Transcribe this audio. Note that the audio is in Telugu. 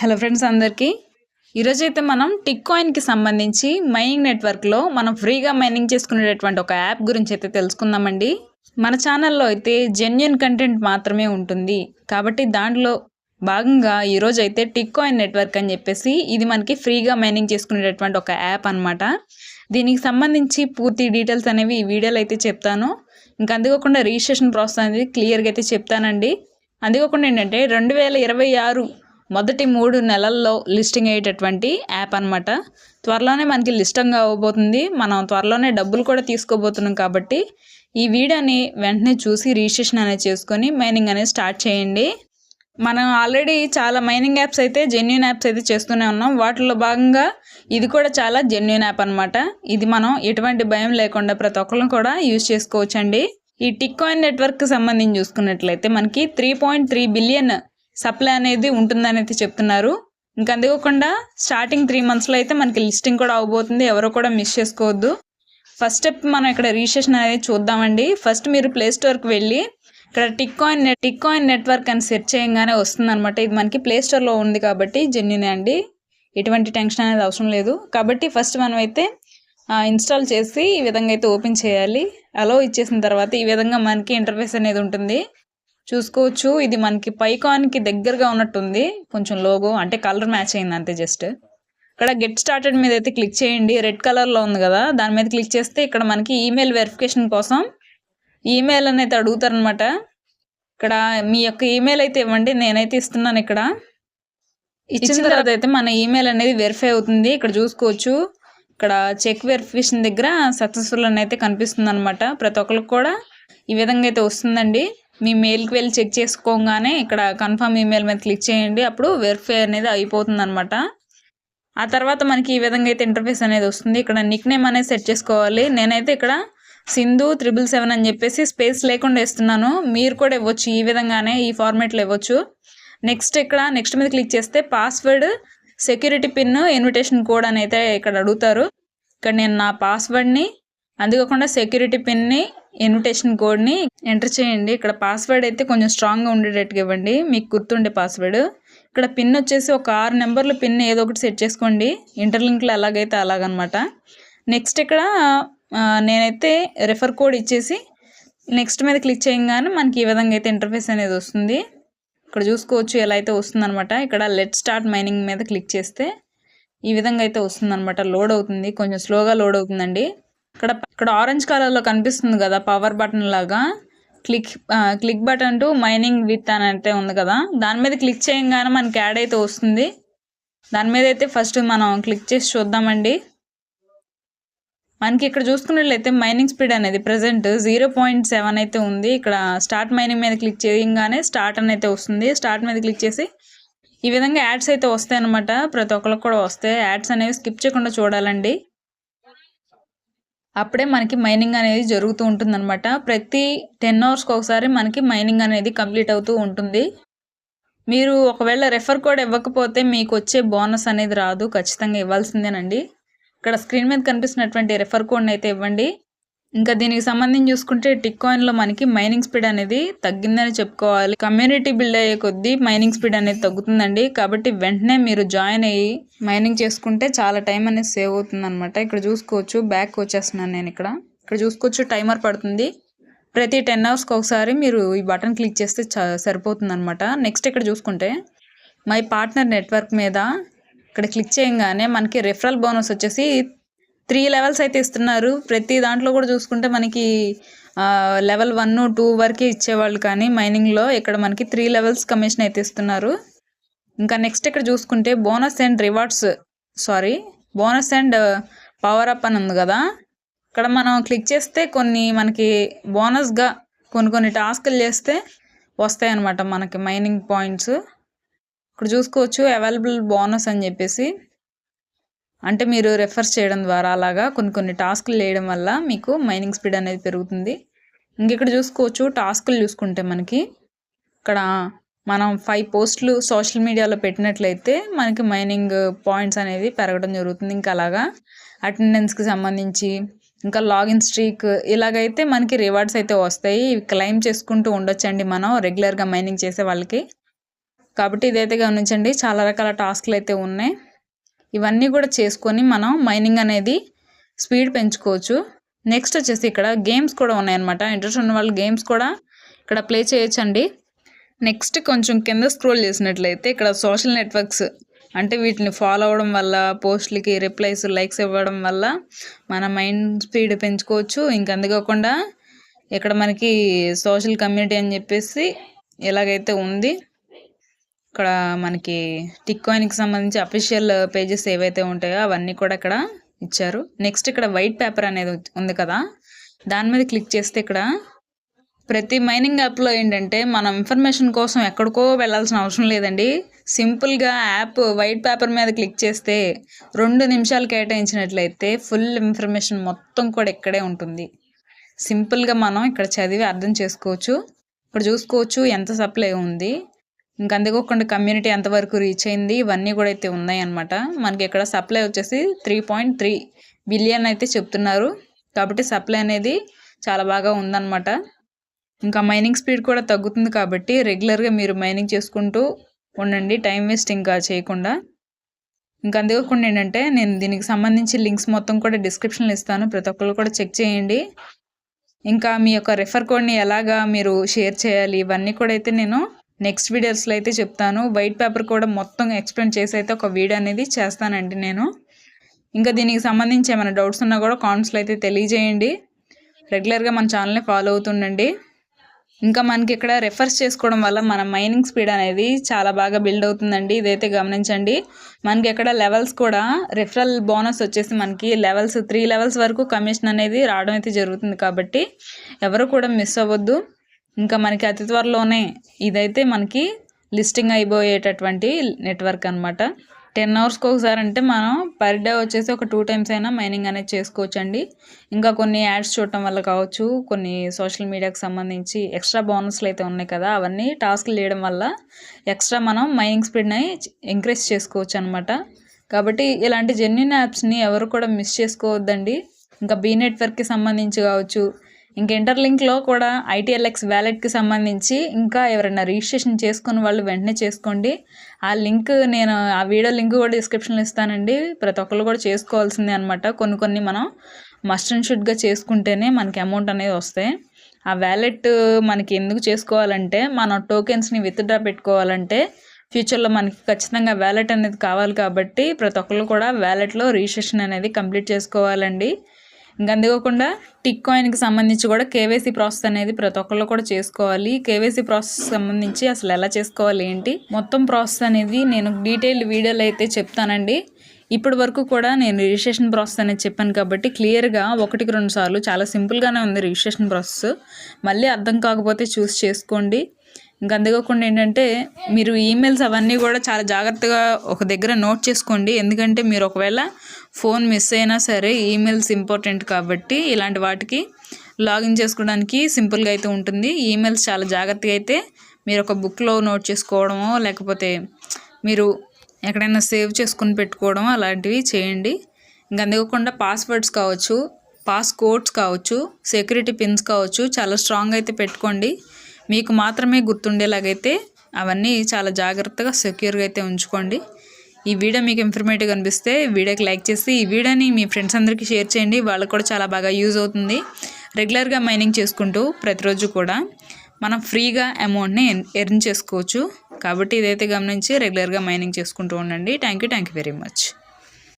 హలో ఫ్రెండ్స్ అందరికీ. ఈరోజు అయితే మనం టిక్ కాయిన్కి సంబంధించి మైనింగ్ నెట్వర్క్లో మనం ఫ్రీగా మైనింగ్ చేసుకునేటటువంటి ఒక యాప్ గురించి అయితే తెలుసుకుందామండి. మన ఛానల్లో అయితే జెన్యున్ కంటెంట్ మాత్రమే ఉంటుంది. కాబట్టి దాంట్లో భాగంగా ఈరోజు అయితే టిక్ కాయిన్ నెట్వర్క్ అని చెప్పేసి ఇది మనకి ఫ్రీగా మైనింగ్ చేసుకునేటటువంటి ఒక యాప్ అనమాట దీనికి సంబంధించి పూర్తి డీటెయిల్స్ అనేవి ఈ వీడియోలో అయితే చెప్తాను. ఇంకా అందుకోకుండా రిజిస్ట్రేషన్ ప్రాసెస్ అనేది క్లియర్గా అయితే చెప్తానండి. అందుకోకుండా ఏంటంటే రెండు వేల ఇరవై ఆరు మొదటి మూడు నెలల్లో లిస్టింగ్ అయ్యేటటువంటి యాప్ అనమాట త్వరలోనే మనకి లిస్టింగ్ అవ్వబోతుంది. మనం త్వరలోనే డబ్బులు కూడా తీసుకోబోతున్నాం కాబట్టి ఈ వీడియోని వెంటనే చూసి రిజిస్ట్రేషన్ అనేది చేసుకొని మైనింగ్ అనేది స్టార్ట్ చేయండి. మనం ఆల్రెడీ చాలా మైనింగ్ యాప్స్ అయితే జెన్యున్ యాప్స్ అయితే చేస్తూనే ఉన్నాం. వాటిలో భాగంగా ఇది కూడా చాలా జెన్యున్ యాప్ అనమాట ఇది మనం ఎటువంటి భయం లేకుండా ప్రతి ఒక్కరిని కూడా యూజ్ చేసుకోవచ్చండి. ఈ టిక్ కాయిన్ నెట్వర్క్ సంబంధించి చూసుకున్నట్లయితే మనకి three point three billion supply అనేది ఉంటుందని అయితే చెప్తున్నారు. ఇంకా అందుకోకుండా స్టార్టింగ్ త్రీ మంత్స్లో అయితే మనకి లిస్టింగ్ కూడా అవబోతుంది. ఎవరో కూడా మిస్ చేసుకోవద్దు. ఫస్ట్ స్టెప్ మనం ఇక్కడ రిజిస్ట్రేషన్ అనేది చూద్దామండి. ఫస్ట్ మీరు ప్లే స్టోర్కి వెళ్ళి ఇక్కడ tick coin net tick coin network అని సెర్చ్ చేయగానే వస్తుంది అనమాట ఇది మనకి ప్లే స్టోర్లో ఉంది కాబట్టి జెన్యునే అండి. ఎటువంటి టెన్షన్ అనేది అవసరం లేదు. కాబట్టి ఫస్ట్ మనం అయితే ఇన్స్టాల్ చేసి ఈ విధంగా అయితే ఓపెన్ చేయాలి. అలో ఇచ్చేసిన తర్వాత ఈ విధంగా మనకి ఇంటర్ఫేస్ అనేది ఉంటుంది. చూసుకోవచ్చు. ఇది మనకి పైకాన్కి దగ్గరగా ఉన్నట్టుంది. కొంచెం లోగో అంటే కలర్ మ్యాచ్ అయింది అంతే జస్ట్. ఇక్కడ గెట్ స్టార్టెడ్ మీద అయితే క్లిక్ చేయండి. రెడ్ కలర్లో ఉంది కదా దాని మీద క్లిక్ చేస్తే ఇక్కడ మనకి ఈమెయిల్ వెరిఫికేషన్ కోసం ఈమెయిల్ అనేది అడుగుతారనమాట ఇక్కడ మీ యొక్క ఈమెయిల్ అయితే ఇవ్వండి. నేనైతే ఇస్తున్నాను ఇక్కడ. ఇచ్చిన తర్వాత అయితే మన ఈమెయిల్ అనేది వెరిఫై అవుతుంది. ఇక్కడ చూసుకోవచ్చు. ఇక్కడ చెక్ వెరిఫికేషన్ దగ్గర సక్సెస్ఫుల్ అని అయితే కనిపిస్తుంది అనమాట ప్రతి ఒక్కరికి కూడా ఈ విధంగా అయితే వస్తుందండి. మీ మెయిల్కి వెళ్ళి చెక్ చేసుకోగానే ఇక్కడ కన్ఫర్మ్ ఈమెయిల్ మీద క్లిక్ చేయండి. అప్పుడు వెరిఫై అనేది అయిపోతుంది అనమాట ఆ తర్వాత మనకి ఈ విధంగా అయితే ఇంటర్ఫేస్ అనేది వస్తుంది. ఇక్కడ నిక్ నేమ్ అనేది సెట్ చేసుకోవాలి. నేనైతే ఇక్కడ సింధు త్రిబుల్ సెవెన్ అని చెప్పేసి స్పేస్ లేకుండా ఇస్తున్నాను మీరు కూడా ఇవ్వచ్చు. ఈ విధంగానే ఈ ఫార్మేట్లో ఇవ్వచ్చు. నెక్స్ట్ ఇక్కడ నెక్స్ట్ మీద క్లిక్ చేస్తే password security pin invitation code అని అయితే ఇక్కడ అడుగుతారు. ఇక్కడ నేను నా పాస్వర్డ్ని అందుకోకుండా సెక్యూరిటీ పిన్ని ఇన్విటేషన్ కోడ్ని ఎంటర్ చేయండి. ఇక్కడ పాస్వర్డ్ అయితే కొంచెం స్ట్రాంగ్గా ఉండేటట్టుగా ఇవ్వండి. మీకు గుర్తుండే పాస్వర్డ్ ఇక్కడ పిన్ వచ్చేసి ఒక ఆరు నెంబర్లు పిన్ ఏదో ఒకటి సెట్ చేసుకోండి. ఇంటర్లింక్లో ఎలాగైతే అలాగనమాట. నెక్స్ట్ ఇక్కడ నేనైతే రెఫర్ కోడ్ ఇచ్చేసి నెక్స్ట్ మీద క్లిక్ చేయగానే మనకి ఈ విధంగా అయితే ఇంటర్ఫేస్ అనేది వస్తుంది. ఇక్కడ చూసుకోవచ్చు ఎలా అయితే వస్తుందనమాట. ఇక్కడ లెట్ స్టార్ట్ మైనింగ్ మీద క్లిక్ చేస్తే ఈ విధంగా అయితే వస్తుందనమాట. లోడ్ అవుతుంది. కొంచెం స్లోగా లోడ్ అవుతుందండి. ఇక్కడ ఇక్కడ ఆరెంజ్ కలర్లో కనిపిస్తుంది కదా పవర్ బటన్ లాగా. Click click button to mining with అని అయితే ఉంది కదా. దాని మీద క్లిక్ చేయగానే మనకి యాడ్ అయితే వస్తుంది. దాని మీద అయితే ఫస్ట్ మనం క్లిక్ చేసి చూద్దామండి. మనకి ఇక్కడ చూసుకున్నట్లయితే మైనింగ్ స్పీడ్ అనేది ప్రజెంట్ జీరో పాయింట్ సెవెన్ అయితే ఉంది. ఇక్కడ స్టార్ట్ మైనింగ్ మీద క్లిక్ చేయగానే స్టార్ట్ అని అయితే వస్తుంది. స్టార్ట్ మీద క్లిక్ చేసి ఈ విధంగా యాడ్స్ అయితే వస్తాయి అనమాట ప్రతి ఒక్కరికి కూడా వస్తాయి. యాడ్స్ అనేవి స్కిప్ చేయకుండా చూడాలండి. అప్పుడే మనకి మైనింగ్ అనేది జరుగుతూ ఉంటుంది అనమాట ప్రతి టెన్ అవర్స్కి ఒకసారి మనకి మైనింగ్ అనేది కంప్లీట్ అవుతూ ఉంటుంది. మీరు ఒకవేళ రెఫర్ కోడ్ ఇవ్వకపోతే మీకు వచ్చే బోనస్ అనేది రాదు. ఖచ్చితంగా ఇవ్వాల్సిందేనండి. ఇక్కడ స్క్రీన్ మీద కనిపిస్తున్నటువంటి రెఫర్ కోడ్ని అయితే ఇవ్వండి. ఇంకా దీనికి సంబంధించి చూసుకుంటే టిక్ కాయిన్లో మనకి మైనింగ్ స్పీడ్ అనేది తగ్గిందని చెప్పుకోవాలి. కమ్యూనిటీ బిల్డ్ అయ్యే కొద్దీ మైనింగ్ స్పీడ్ అనేది తగ్గుతుందండి. కాబట్టి వెంటనే మీరు జాయిన్ అయ్యి మైనింగ్ చేసుకుంటే చాలా టైం అనేది సేవ్ అవుతుంది అనమాట ఇక్కడ చూసుకోవచ్చు బ్యాక్ వచ్చేస్తున్నాను నేను ఇక్కడ. ఇక్కడ చూసుకోవచ్చు టైమర్ పడుతుంది. ప్రతి టెన్ అవర్స్కి ఒకసారి మీరు ఈ బటన్ క్లిక్ చేస్తే సరిపోతుంది అనమాట నెక్స్ట్ ఇక్కడ చూసుకుంటే మై పార్ట్నర్ నెట్వర్క్ మీద ఇక్కడ క్లిక్ చేయగానే మనకి రెఫరల్ బోనస్ వచ్చేసి త్రీ లెవెల్స్ అయితే ఇస్తున్నారు. ప్రతి దాంట్లో కూడా చూసుకుంటే మనకి లెవెల్ వన్ టూ వరకే ఇచ్చేవాళ్ళు కానీ మైనింగ్లో ఇక్కడ మనకి త్రీ లెవెల్స్ కమిషన్ అయితే ఇస్తున్నారు. ఇంకా నెక్స్ట్ ఇక్కడ చూసుకుంటే bonus and rewards sorry bonus and power up అని ఉంది కదా. ఇక్కడ మనం క్లిక్ చేస్తే కొన్ని మనకి బోనస్గా కొన్ని కొన్ని టాస్క్లు చేస్తే వస్తాయి అన్నమాట మనకి మైనింగ్ పాయింట్స్. ఇక్కడ చూసుకోవచ్చు అవైలబుల్ బోనస్ అని చెప్పేసి. అంటే మీరు రెఫర్స్ చేయడం ద్వారా అలాగా కొన్ని కొన్ని టాస్క్లు వేయడం వల్ల మీకు మైనింగ్ స్పీడ్ అనేది పెరుగుతుంది. ఇంకెక్కడ చూసుకోవచ్చు టాస్క్లు చూసుకుంటే మనకి ఇక్కడ మనం ఫైవ్ పోస్టులు సోషల్ మీడియాలో పెట్టినట్లయితే మనకి మైనింగ్ పాయింట్స్ అనేది పెరగడం జరుగుతుంది. ఇంకా అలాగా అటెండెన్స్కి సంబంధించి ఇంకా లాగిన్ స్ట్రీక్ ఇలాగైతే మనకి రివార్డ్స్ అయితే వస్తాయి. ఇవి క్లెయిమ్ చేసుకుంటూ ఉండొచ్చండి మనం రెగ్యులర్గా మైనింగ్ చేసే వాళ్ళకి. కాబట్టి ఇదైతే గమనించండి చాలా రకాల టాస్క్లు అయితే ఉన్నాయి. ఇవన్నీ కూడా చేసుకొని మనం మైనింగ్ అనేది స్పీడ్ పెంచుకోవచ్చు. నెక్స్ట్ వచ్చేసి ఇక్కడ గేమ్స్ కూడా ఉన్నాయన్నమాట. ఇంట్రెస్ట్ ఉన్న వాళ్ళు గేమ్స్ కూడా ఇక్కడ ప్లే చేయొచ్చండి. నెక్స్ట్ కొంచెం కింద స్క్రోల్ చేసినట్లయితే ఇక్కడ సోషల్ నెట్వర్క్స్ అంటే వీటిని ఫాలో అవ్వడం వల్ల పోస్ట్లకి రిప్లైస్ లైక్స్ ఇవ్వడం వల్ల మన మైండ్ స్పీడ్ పెంచుకోవచ్చు. ఇంకా అందుకోకుండా ఇక్కడ మనకి సోషల్ కమ్యూనిటీ అని చెప్పేసి ఎలాగైతే ఉంది ఇక్కడ మనకి టిక్ కాయిన్కి సంబంధించి అఫీషియల్ పేజెస్ ఏవైతే ఉంటాయో అవన్నీ కూడా ఇక్కడ ఇచ్చారు. నెక్స్ట్ ఇక్కడ వైట్ పేపర్ అనేది ఉంది కదా. దాని మీద క్లిక్ చేస్తే ఇక్కడ ప్రతి మైనింగ్ యాప్లో ఏంటంటే మనం ఇన్ఫర్మేషన్ కోసం ఎక్కడికో వెళ్ళాల్సిన అవసరం లేదండి. సింపుల్గా యాప్ వైట్ పేపర్ మీద క్లిక్ చేస్తే రెండు నిమిషాలు కేటాయించినట్లయితే ఫుల్ ఇన్ఫర్మేషన్ మొత్తం కూడా ఇక్కడే ఉంటుంది. సింపుల్గా మనం ఇక్కడ చదివి అర్థం చేసుకోవచ్చు. ఇక్కడ చూసుకోవచ్చు ఎంత సప్లై ఉంది. ఇంకా అందుకోకుండా కమ్యూనిటీ ఎంతవరకు రీచ్ అయింది ఇవన్నీ కూడా అయితే ఉన్నాయి అనమాట మనకి ఇక్కడ సప్లై వచ్చేసి త్రీ పాయింట్ త్రీ బిలియన్ అయితే చెప్తున్నారు. కాబట్టి సప్లై అనేది చాలా బాగా ఉందన్నమాట. ఇంకా మైనింగ్ స్పీడ్ కూడా తగ్గుతుంది కాబట్టి రెగ్యులర్గా మీరు మైనింగ్ చేసుకుంటూ ఉండండి టైం వేస్ట్ ఇంకా చేయకుండా. ఇంకా అందుకోకుండా ఏంటంటే నేను దీనికి సంబంధించి లింక్స్ మొత్తం కూడా డిస్క్రిప్షన్లో ఇస్తాను. ప్రతి ఒక్కరు కూడా చెక్ చేయండి. ఇంకా మీ యొక్క రెఫర్ కోడ్ని ఎలాగా మీరు షేర్ చేయాలి ఇవన్నీ కూడా అయితే నేను నెక్స్ట్ వీడియోస్లో అయితే చెప్తాను. వైట్ పేపర్ కూడా మొత్తం ఎక్స్ప్లెయిన్ చేసి అయితే ఒక వీడియో అనేది చేస్తానండి నేను. ఇంకా దీనికి సంబంధించి ఏమైనా డౌట్స్ ఉన్నా కూడా కామెంట్స్లో అయితే తెలియజేయండి. రెగ్యులర్గా మన ఛానల్ని ఫాలో అవుతుండండి. ఇంకా మనకి ఇక్కడ రెఫర్స్ చేసుకోవడం వల్ల మన మైనింగ్ స్పీడ్ అనేది చాలా బాగా బిల్డ్ అవుతుందండి. ఇదైతే గమనించండి. మనకి ఇక్కడ లెవెల్స్ కూడా రెఫరల్ బోనస్ వచ్చేసి మనకి లెవెల్స్ త్రీ లెవెల్స్ వరకు కమిషన్ అనేది రావడం అయితే జరుగుతుంది కాబట్టి ఎవరు కూడా మిస్ అవ్వద్దు. ఇంకా మనకి అతి త్వరలోనే ఇదైతే మనకి లిస్టింగ్ అయిపోయేటటువంటి నెట్వర్క్ అనమాట టెన్ అవర్స్కి ఒకసారి అంటే మనం పర్ డే వచ్చేసి ఒక టూ టైమ్స్ అయినా మైనింగ్ అనేది చేసుకోవచ్చు అండి ఇంకా కొన్ని యాడ్స్ చూడటం వల్ల కావచ్చు కొన్ని సోషల్ మీడియాకి సంబంధించి ఎక్స్ట్రా బోనస్లు అయితే ఉన్నాయి కదా అవన్నీ టాస్క్లు చేయడం వల్ల ఎక్స్ట్రా మనం మైనింగ్ స్పీడ్ని ఎంకరేజ్ చేసుకోవచ్చు అనమాట కాబట్టి ఇలాంటి జెన్యున్ యాప్స్ని ఎవరు కూడా మిస్ చేసుకోవద్దండి. ఇంకా బీ నెట్వర్క్కి సంబంధించి కావచ్చు ఇంక ఇంటర్లింక్లో కూడా ఐటీఎల్ఎక్స్ వ్యాలెట్కి సంబంధించి ఇంకా ఎవరైనా రిజిస్ట్రేషన్ చేసుకుని వాళ్ళు వెంటనే చేసుకోండి. ఆ లింక్ నేను ఆ వీడియో లింక్ కూడా డిస్క్రిప్షన్లో ఇస్తానండి. ప్రతి ఒక్కరు కూడా చేసుకోవాల్సిందే అనమాట కొన్ని కొన్ని మనం మస్ట్ అండ్ షుడ్గా చేసుకుంటేనే మనకి అమౌంట్ అనేది వస్తాయి. ఆ వ్యాలెట్ మనకి ఎందుకు చేసుకోవాలంటే మన టోకెన్స్ని విత్డ్రా పెట్టుకోవాలంటే ఫ్యూచర్లో మనకి ఖచ్చితంగా వ్యాలెట్ అనేది కావాలి కాబట్టి ప్రతి ఒక్కరు కూడా వ్యాలెట్లో రిజిస్ట్రేషన్ అనేది కంప్లీట్ చేసుకోవాలండి. ఇంకా అందుకోకుండా టిక్ కాయిన్కి సంబంధించి కూడా కేవైసీ ప్రాసెస్ అనేది ప్రతి ఒక్కళ్ళు కూడా చేసుకోవాలి. కేవైసీ ప్రాసెస్ సంబంధించి అసలు ఎలా చేసుకోవాలి ఏంటి? మొత్తం ప్రాసెస్ అనేది నేను డీటెయిల్డ్ వీడియోలో అయితే చెప్తానండి. ఇప్పటి వరకు కూడా నేను రిజిస్ట్రేషన్ ప్రాసెస్ అనేది చెప్పాను కాబట్టి క్లియర్గా ఒకటికి రెండు సార్లు చాలా సింపుల్గానే ఉంది రిజిస్ట్రేషన్ ప్రాసెస్. మళ్ళీ అర్థం కాకపోతే చూస్ చేసుకోండి. ఇంకా అందుకోకుండా ఏంటంటే మీరు ఈమెయిల్స్ అవన్నీ కూడా చాలా జాగ్రత్తగా ఒక దగ్గర నోట్ చేసుకోండి. ఎందుకంటే మీరు ఒకవేళ ఫోన్ మిస్ అయినా సరే ఈమెయిల్స్ ఇంపార్టెంట్ కాబట్టి ఇలాంటి వాటికి లాగిన్ చేసుకోవడానికి సింపుల్గా అయితే ఉంటుంది. ఈమెయిల్స్ చాలా జాగ్రత్తగా అయితే మీరు ఒక బుక్లో నోట్ చేసుకోవడమో లేకపోతే మీరు ఎక్కడైనా సేవ్ చేసుకుని పెట్టుకోవడం అలాంటివి చేయండి. ఇంకా అందుకోకుండా పాస్వర్డ్స్ కావచ్చు పాస్ కోడ్స్ కావచ్చు సెక్యూరిటీ పిన్స్ కావచ్చు చాలా స్ట్రాంగ్ అయితే పెట్టుకోండి. మీకు మాత్రమే గుర్తుండేలాగైతే అవన్నీ చాలా జాగ్రత్తగా సెక్యూర్గా అయితే ఉంచుకోండి. ఈ వీడియో మీకు ఇన్ఫర్మేటివ్ అనిపిస్తే వీడియోకి లైక్ చేసి ఈ వీడియోని మీ ఫ్రెండ్స్ అందరికీ షేర్ చేయండి. వాళ్ళకి కూడా చాలా బాగా యూజ్ అవుతుంది. రెగ్యులర్గా మైనింగ్ చేసుకుంటూ ప్రతిరోజు కూడా మనం ఫ్రీగా అమౌంట్ని ఎర్న్ చేసుకోవచ్చు. కాబట్టి ఇదైతే గమనించి రెగ్యులర్గా మైనింగ్ చేసుకుంటూ ఉండండి. Thank you thank you very much